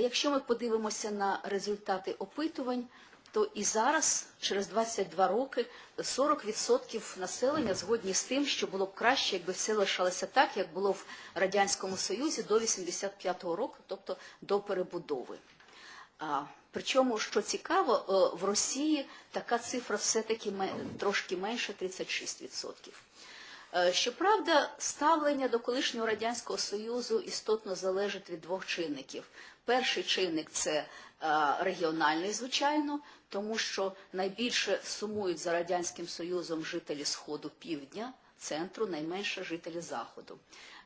Якщо ми подивимося на результати опитувань, то і зараз, через 22 роки, 40% населення згодні з тим, що було б краще, якби все лишалося так, як було в Радянському Союзі до 85-го року, тобто до перебудови. Причому, що цікаво, е, в Росії така цифра все-таки трошки менше 36%. Е, Щоправда, ставлення до колишнього радянського союзу істотно залежить від двох чинників. Перший чинник це е, регіональний, звичайно, тому що найбільше сумують за радянським союзом жителі сходу півдня, центру, найменше жителі заходу.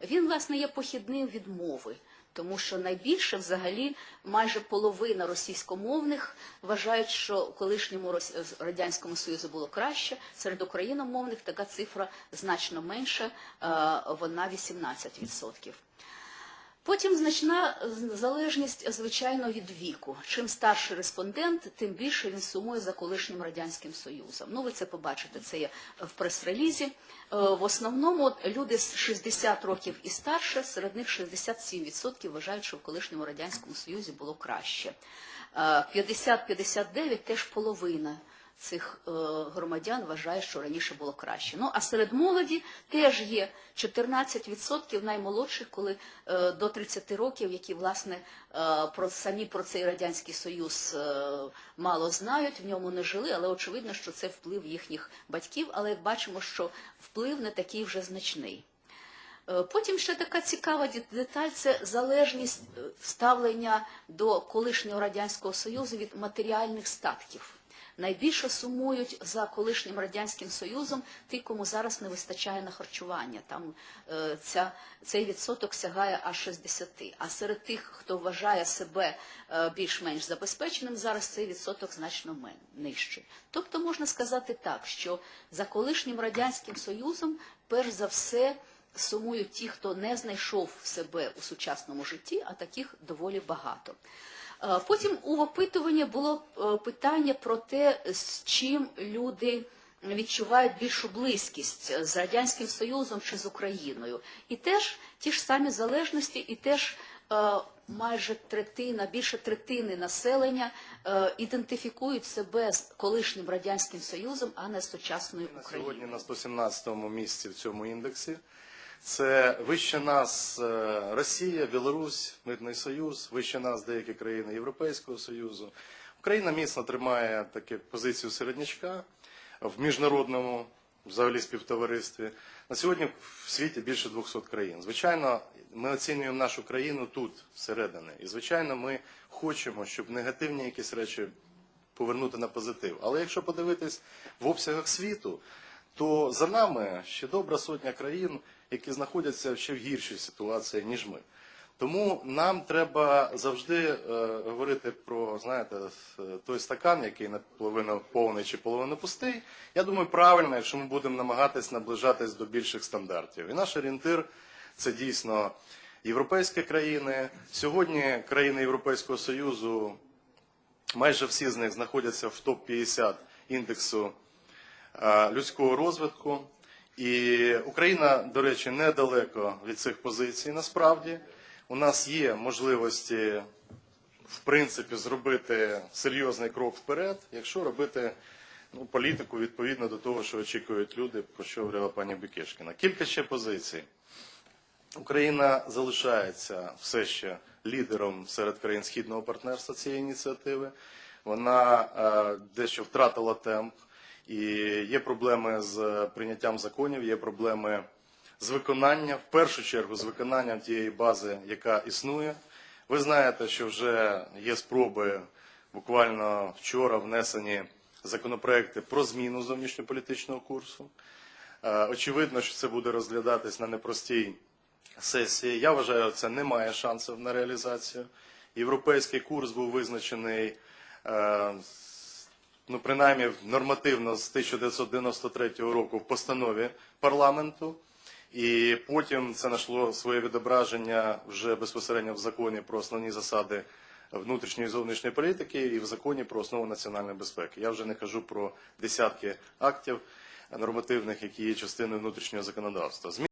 Він, власне, є похідним від мови. Тому що найбільше взагалі майже половина російськомовних вважають, що колишньому радянському союзу було краще. Серед україномовних така цифра значно менша, е, вона 18%. Потім значна залежність, звичайно, від віку. Чим старший респондент, тим більше він сумує за колишнім радянським союзом. Ну, ви це побачите, це є в прес-релізі. Е, В основному люди з 60 років і старше, серед них 67% вважають, що в колишньому радянському союзі було краще. Е, 50-59 теж половина цих е, громадян вважає, що раніше було краще. Ну а серед молоді теж є 14% наймолодших, коли е, до 30 років, які власне е, про самі про цей радянський союз мало знають, в ньому не жили, але очевидно, що це вплив їхніх батьків. Але бачимо, що вплив не такий вже значний. Потім ще така цікава деталь це залежність ставлення до колишнього радянського союзу від матеріальних статків. Найбільше сумують за колишнім радянським союзом ті, кому зараз не вистачає на харчування. Там е, ця, цей відсоток сягає аж 60. А серед тих, хто вважає себе е, більш-менш забезпеченим, зараз цей відсоток значно нижчий. Тобто можна сказати так, що за колишнім радянським союзом, перш за все, сумують ті, хто не знайшов себе у сучасному житті, а таких доволі багато. Е, Потім у опитуванні було е, питання про те, з чим люди відчувають більшу близькість е, з Радянським Союзом чи з Україною. І теж ті ж самі залежності, і теж майже третина, більше третини населення ідентифікують себе з колишнім Радянським Союзом, а не з сучасною Україною. сьогодні на 117-му місці в цьому індексі. Це вище нас е, Росія, Білорусь, Митний Союз, вище нас деякі країни Європейського Союзу. Україна міцно тримає таку позицію середнячка в міжнародному взагалі співтоваристві. На сьогодні в світі більше 200 країн. Звичайно, ми оцінюємо нашу країну тут, всередині. І, звичайно, ми хочемо, щоб негативні якісь речі повернути на позитив. Але якщо подивитись в обсягах світу, то за нами ще добра сотня країн, які знаходяться ще в гіршій ситуації, ніж ми. Тому нам треба завжди е, говорити про знаєте, той стакан, який наполовину повний чи половину пустий. Я думаю, правильно, якщо ми будемо намагатись наближатись до більших стандартів. І наш орієнтир це дійсно європейські країни. Сьогодні країни Європейського Союзу майже всі з них знаходяться в топ-50 індексу е, людського розвитку. І Україна, до речі, недалеко від цих позицій. Насправді у нас є можливості, в принципі, зробити серйозний крок вперед, якщо робити ну, політику відповідно до того, що очікують люди, про що говорила пані Бекешкіна. Кілька ще позицій. Україна залишається все ще лідером серед країн східного партнерства цієї ініціативи. Вона е, дещо втратила темп, і є проблеми з прийняттям законів, є проблеми з виконанням, в першу чергу з виконанням тієї бази, яка існує. Ви знаєте, що вже є спроби буквально вчора внесені законопроекти про зміну зовнішньополітичного курсу. Е, Очевидно, що це буде розглядатись на непростій сесії. Я вважаю, це не має шансів на реалізацію. Європейський курс був визначений, е, ну принаймні нормативно з 1993 року в постанові парламенту. І потім це знайшло своє відображення вже безпосередньо в законі про основні засади внутрішньої і зовнішньої політики і в законі про основу національної безпеки. Я вже не кажу про десятки актів нормативних, які є частиною внутрішнього законодавства.